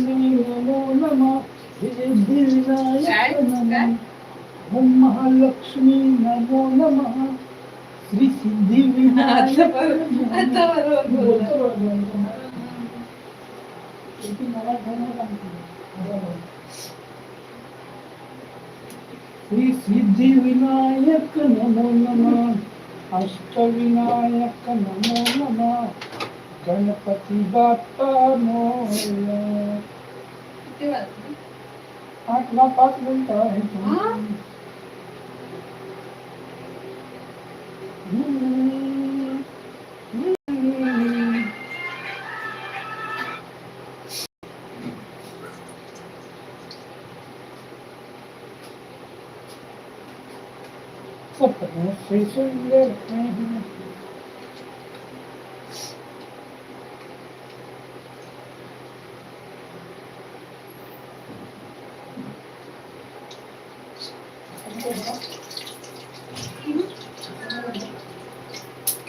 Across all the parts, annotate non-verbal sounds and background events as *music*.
महालक्ष्मी नमो नमः सिद्धिविनायक नमः ओम महालक्ष्मी नमो नमः श्री सिद्धिविनायक आता बरोबर- आता गणपती बाप्पा मोरया किती वाजले? आठला पाच मिनिटं आहे हा? हम्म. हम्म. सपनों से सुंदर है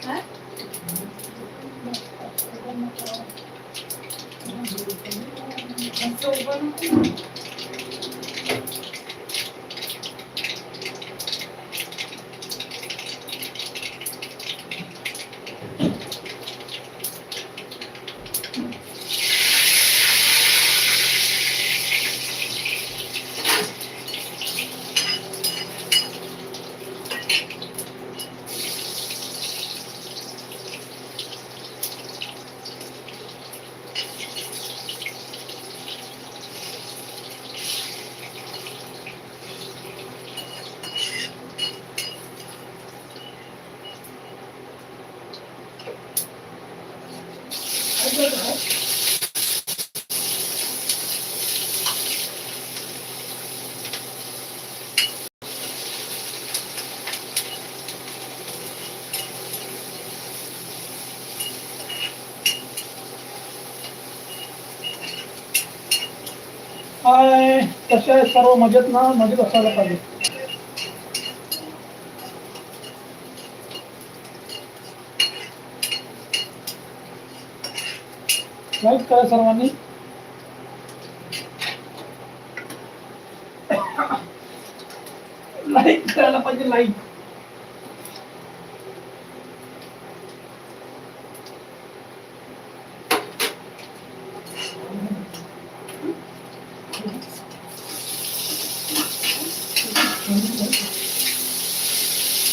हा? असं उभं नको. कशा आहे सर्व मजेत ना मजेत असायला पाहिजे. लाईक करा सर्वांनी. *coughs* लाईक करायला पाहिजे लाईक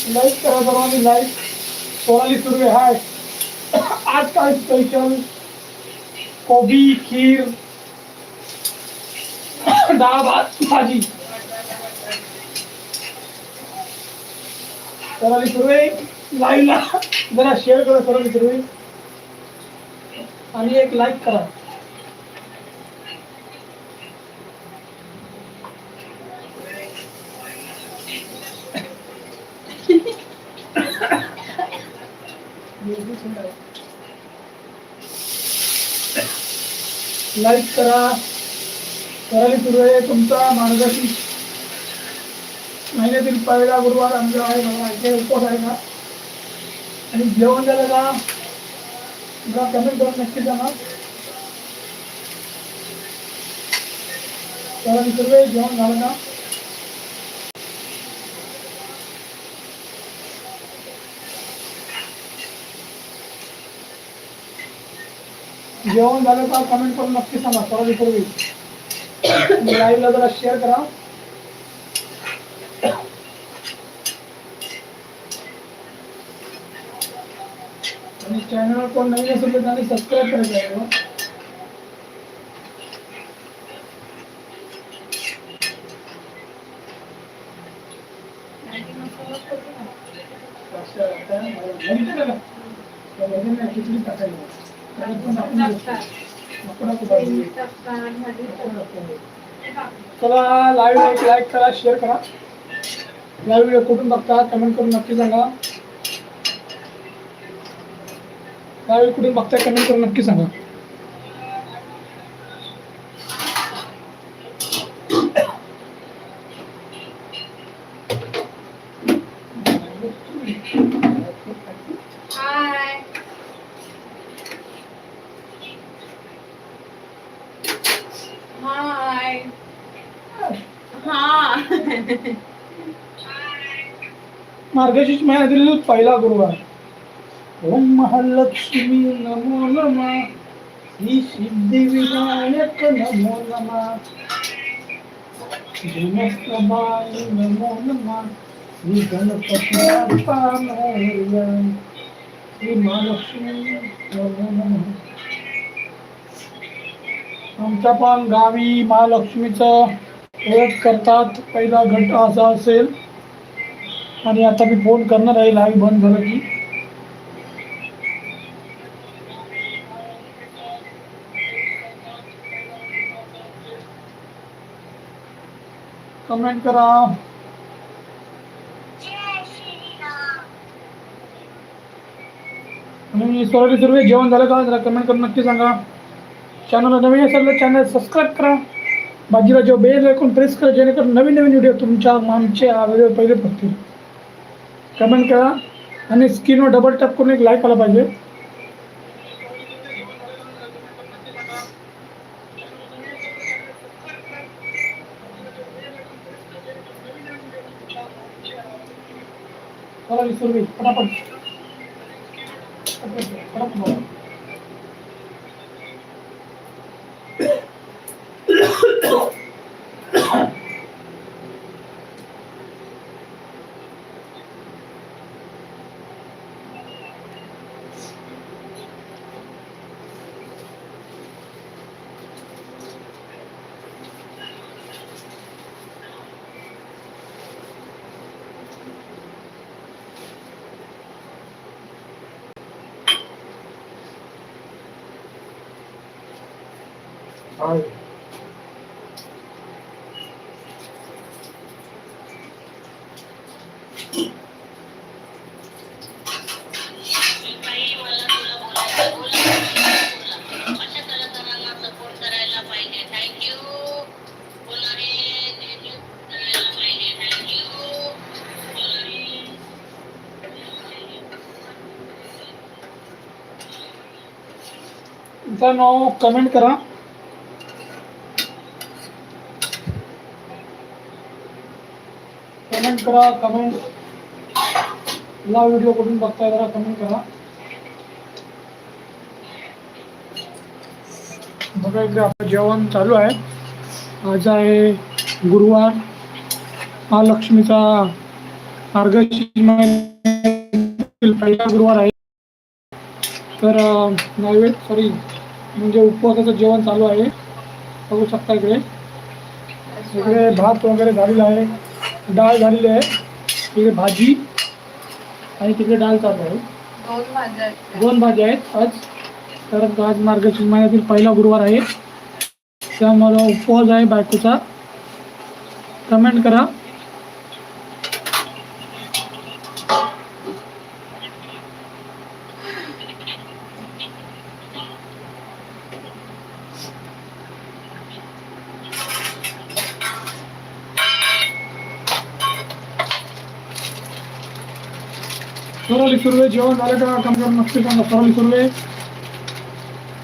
लाईक करा सर्वांनी लाईक सोनाली सुर्वे हाय. आज काय स्पेशल कोबी खीर डाळ भात भाजी. सोनाली सुर्वे लाईव्हला जरा शेअर करा सोनाली सुर्वे. आणि एक लाईक करा. लाईक करा. करायला सुरू आहे तुमचा मार्गदर्शन महिन्यातील पहिला गुरुवार आमचा आहे मला इथे उपवास आहे का आणि जेवण झालं का? जरा कमेंट करून नक्की सांगा. करायला सुरू आहे जेवण झालं का जेवण झालं का कमेंट करून नक्की सांगा करायला पूर्वी लाईव्हला जरा शेअर करा. आणि चॅनल कोण नवीन असेल तर त्यांनी सबस्क्राईब करायचं आहे करू नाही. चला लाईव्ह एक लाईक करा शेअर करा. लाईव्ह व्हिडिओ कुठून बघता कमेंट करून नक्की सांगा. लाईव्ह कुठून बघता कमेंट करून नक्की सांगा हाय हाय हा मार्गशीर्ष महिन्यातील पहिला गुरुवार. ओम महालक्ष्मी नमो नमा. श्री सिद्धिविनायक नमो नमः. नमो नमा. श्री गणपती श्री महालक्ष्मी नमो. आमच्या पण गावी महालक्ष्मीचं एक करतात पहिला घट असा असेल. आणि आता मी फोन करणार आहे लाईव्ह बंद झालं की. कमेंट करा. आणि सर्व सर्व जेवण झालं का? जरा कमेंट करून नक्की सांगा. चॅनलला नवीन असेल तर चॅनल सबस्क्राईब करा. बाजूला जो बेल ऐकून प्रेस करा जेणेकरून नवीन नवीन व्हिडिओ तुमच्या आमचे व्हिडिओ पहिले बघतील. कमेंट करा. आणि स्क्रीनवर डबल टॅप करून एक लाईक आला पाहिजे. चला विसरू तुमचं नाव कमेंट करा कमेंट करा कमेंट ला व्हिडिओ कुठून बघताय जरा कमेंट करा. बघा इकडे आपलं जेवण चालू आहे. आज आहे गुरुवार. महालक्ष्मीचा पहिला गुरुवार आहे. तर अं, नैवेद्य सॉरी म्हणजे उपवासाचं जेवण चालू आहे. बघू शकता इकडे. इकडे भात वगैरे झालेला आहे. डाळ झालेली आहे. इकडे भाजी आणि तिकडे डाळ चालू आहे. दोन भाज्या आहेत. दोन भाज्या आहेत आज. तर आज मार्गशीर्ष महिन्यातील पहिला गुरुवार आहे. त्यामुळे उपवास आहे बायकोचा. कमेंट करा सरळी सुरवे जेवण झालं का कमी करून नक्की सांगा सरळी सुरवे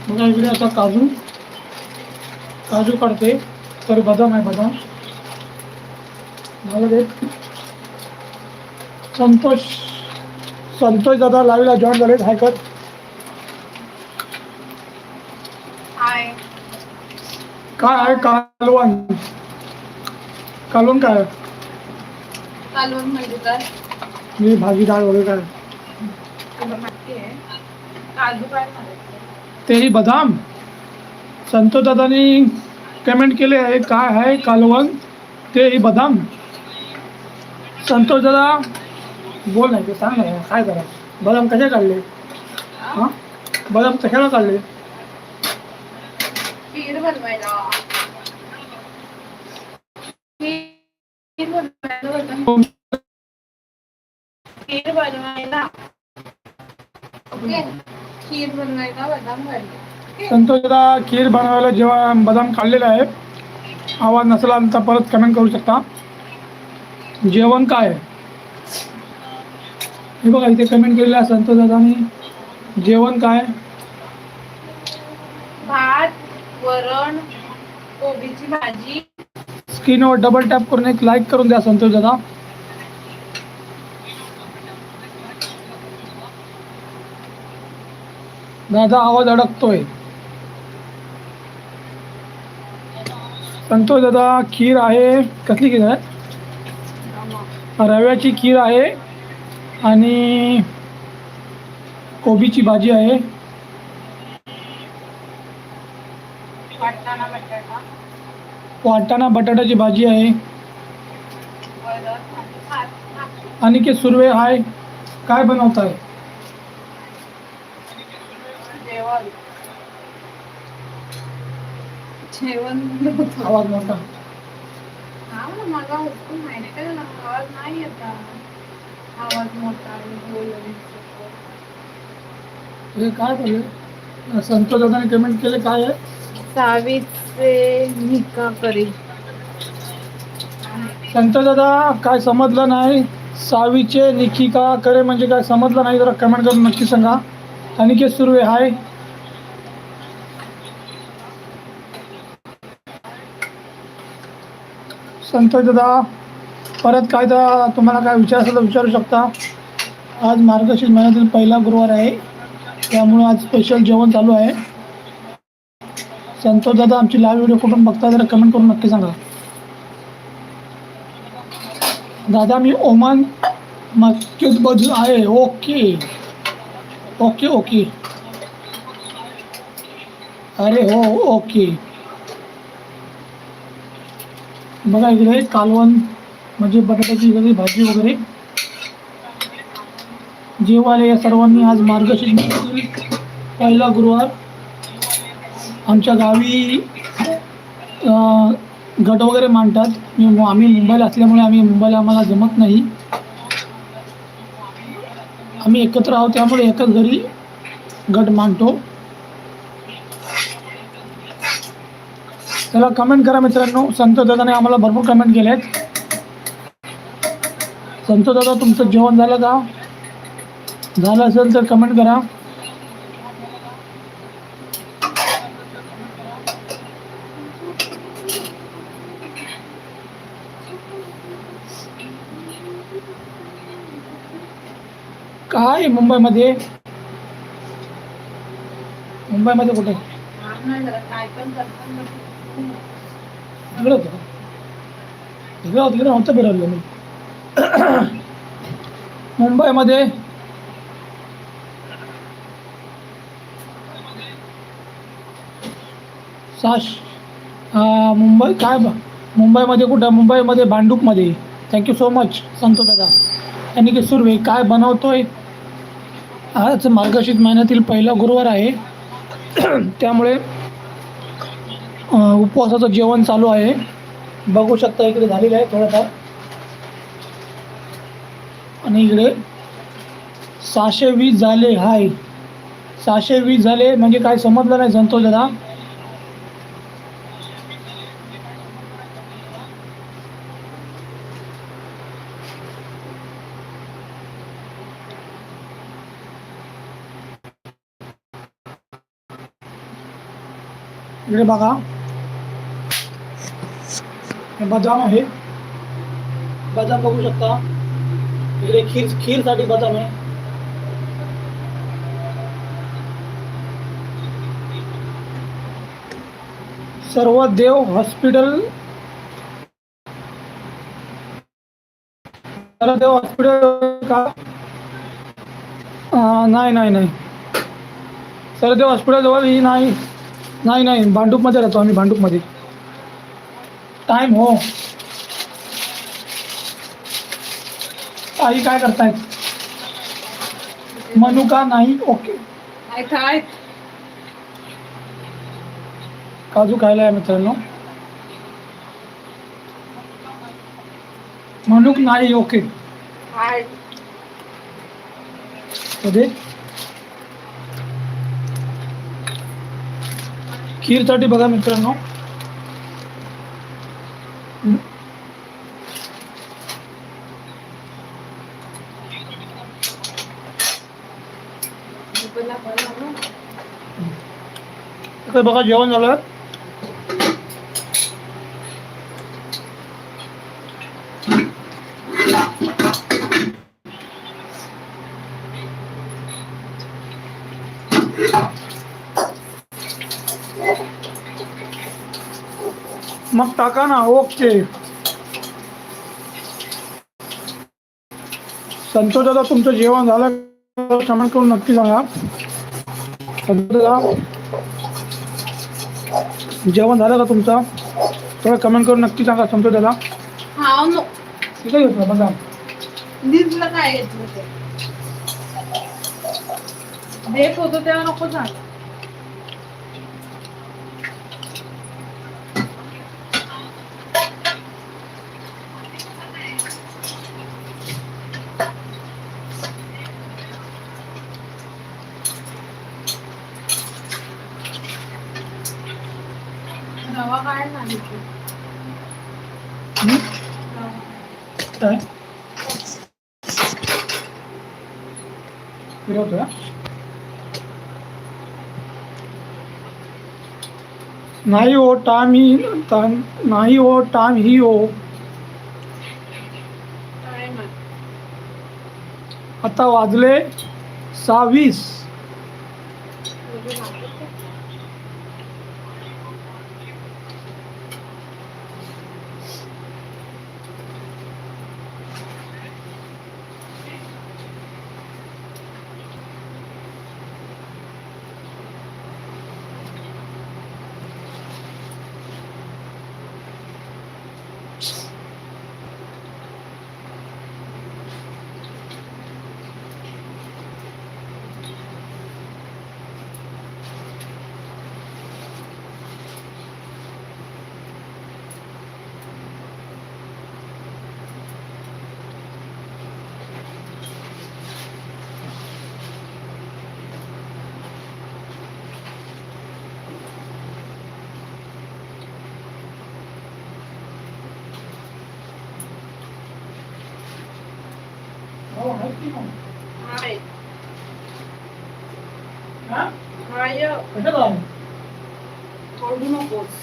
बघा इकडे असा काजू काजू काढते. तर बदाम आहे बदाम. मला दे संतोष संतोष दादा लावीला जॉईन झालेत हायकर हाय. काय आहे कालवण? कालवण काय? कालवण म्हणजे काय? मी भाजी डाळ वगैरे काय? तेही बदाम। संतोष दादानी कमेंट केले आहे काय आहे कालवण तेही बदाम। संतोष दादा, बोल नाही ते सांग ना काय करा बदाम कशा काढले हाँ? बदाम कशाला काढले खीर बनवायला ओके. खीर बनवायला बदाम घालले संतोष दादा खीर बनवायला जेव्हा बदाम काढलेला आहे आवाज नसला तर परत कमेंट करू शकता. जेवण काय? हे बघा इथे कमेंट केलेलं आहे संतोष दादानी जेवण काय? भात वरण कोबीची भाजी. स्क्रीनवर डबल टॅप करून एक लाईक करून द्या संतोष दादा दादा आवाज अडकतोय. संतोष दादा खीर आहे. कसली खीर आहे? रव्याची खीर आहे आणि कोबीची भाजी आहे. वाटाणा बटाटा. वाटाणा बटाट्याची भाजी आहे. आणि के सुर्वे हाय. काय बनवत आहे जेवण जेवण नव्हतं. आवाज मोठा. हा ना, हुकूम त्याला आवाज नाही येत आवाज मोठा. हे काय संतोष दादाने कमेंट केले काय आहे? सावीचे निका करी. संतोष दादा काय समजलं नाही? सावीचे निकिका करे म्हणजे काय समजलं नाही? जरा कमेंट करून नक्की सांगा. अनिकेत सुर्वे हाय. संतोष दादा. परत काय तर तुम्हाला काय विचार असेल तर विचारू शकता. आज मार्गशीर्ष महिन्यातील पहिला गुरुवार आहे. त्यामुळे आज स्पेशल जेवण चालू आहे. संतोष दादा आमची लाईव्ह व्हिडिओ कुठून बघता जरा कमेंट करून नक्की सांगा. दादा मी ओमान मस्जिदमधून आहे. ओके. Okay okay. अरे हो ओके. बघा इकडे कालवण म्हणजे बटाट्याची इकडे भाजी वगैरे. जेवाले या सर्वांनी आज मार्गशीर्ष पहिला गुरुवार. आमच्या गावी गट वगैरे मांडतात. मी आम्ही मुंबईला असल्यामुळे आम्ही मुंबईला आम्हाला जमत नाही. आम्ही एकत्र आहोत त्यामुळे एकच घरी गट मांडतो. चला कमेंट करा मित्रांनो. संत दादाने आम्हाला भरपूर कमेंट केले आहेत दादा तुमचं जेवण झालं का? झालं असेल तर कमेंट करा. काय मुंबईमध्ये? मुंबईमध्ये कुठे? तिकडे होतं. का? तिकडे होतं तिकडे नव्हतं फिरवलं मी. मुंबईमध्ये साश मुंबई काय मुंबईमध्ये कुठं? मुंबईमध्ये भांडूपमध्ये. थँक्यू सो मच सांगतो दादा. आणि की सुर्वे काय बनवतोय? आज मार्गशीर्ष महिन्यातील पहिला गुरुवार आहे. *clears throat* त्यामुळे उपवासाचं जेवण चालू आहे. बघू शकता इकडे झालेलं आहे थोडंफार. आणि इकडे सहाशे वीस झाले हाय. सहाशे वीस झाले म्हणजे काय समजलं नाही संतोष दादा. इकडे बघा. हे बदाम आहे. बदाम बघू शकता. इकडे खीर खीरसाठी बदाम आहे. सर्व देव हॉस्पिटल सर्व देव हॉस्पिटल का? नाही नाही नाही. सरदेव हॉस्पिटल जवळ ही नाही. नाही नाही. भांडूपमध्ये राहतो आम्ही भांडूपमध्ये. टाईम हो. आई काय करतायत? मनुका नाही ओके. काजू खायला आहे मित्रांनो. मनुक नाही ओके. खीरसाठी बघा मित्रांनो. तर बघा जेवण झालं. मग टाका ना ओके. संतोष दादा तुमचं जेवण झालं. कमेंट करून नक्की सांगा. संतोष दादा. जेवण झालं का तुमचं? थोडं कमेंट करून नक्की सांगा संतोष दादा हा मग घेतलं बघा. काय घेतलं ते? देत होतो तेव्हा नको झालं रवा काय झाली ती? हं? रवा. काय फिरवतोय हा? नाही हो टाम ही नाही हो टाम ही ओ आता वाजले सहावीस तुझं नाव काय? हाय. हाय. ओरडू नकोस.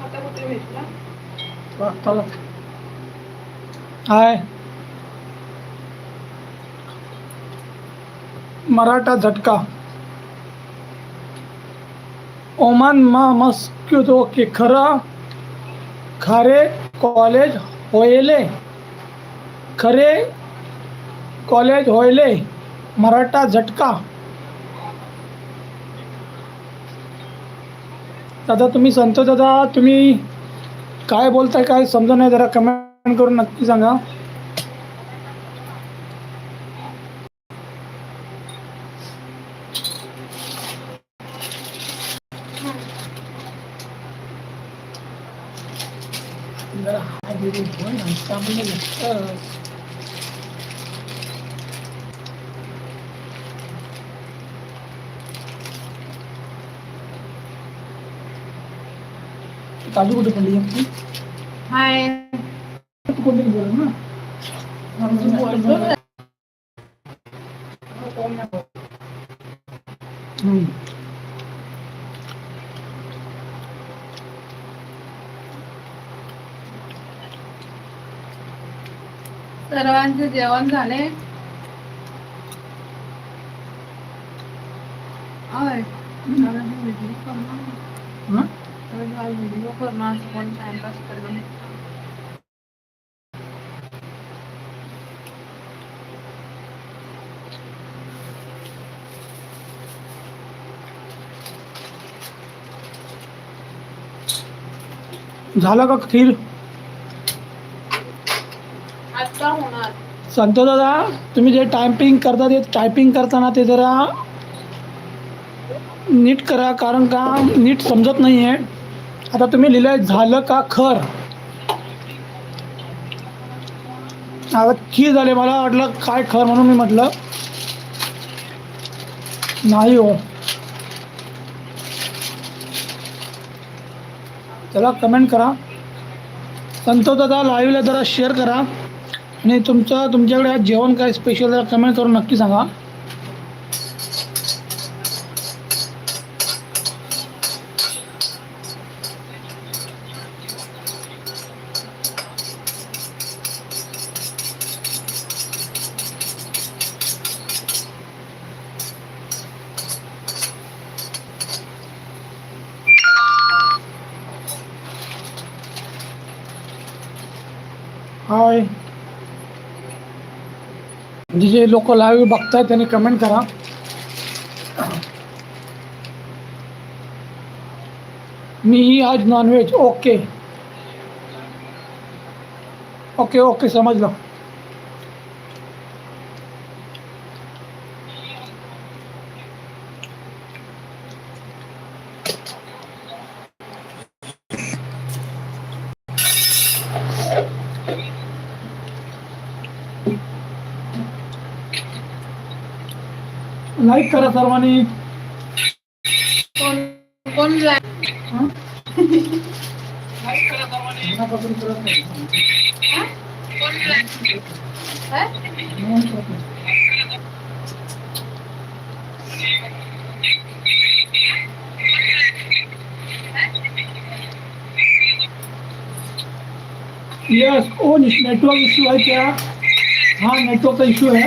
आता कुठे भेटला हाय मराठा झटका. ओमान मा मस्क्यूत की खरा खरे कॉलेज होयले. खरे कॉलेज होयले. मराठा झटका. दादा तुम्ही संतोष दादा तुम्ही काय बोलताय काय समजा नाही जरा कमेंट करून नक्की सांगा. जरा हात बिडून ठेव ना, चांगलं लागतं. काजू कुठे पडली आपली हाय तू कोणतरी बोल ना बोलतो ना. हम्म. सर्वांचे जेवण झाले. व्हिडिओ करणार? व्हिडिओ करणार कोण टाइमपास करणार झालं का खीर आता सांगतो दादा तुम्ही जे टायपिंग करता ते टायपिंग करताना ते जरा नीट करा कारण का नीट समजत नाही आहे आता तुम्ही लिहिलंय झालं का खर? आता की झाले मला वाटलं काय खर म्हणून मी म्हटलं नाही हो. त्याला कमेंट करा. संतो दादा लाईव्हला जरा शेअर करा. आणि तुमचं तुमच्याकडे आज जेवण काय स्पेशल कमेंट करून नक्की सांगा हाय जे लोक लाईव्ह बघताय त्यांनी कमेंट करा. मी आज non veg okay okay okay समजलं लाईक करा सर्वांनी कोण कोण ला- हं? मनापासून करत नाही. कोण ला- काय? करत नाही. यस ओ नेटवर्क इश्यू आहे क्या हाँ नेटवर्क का इश्यू है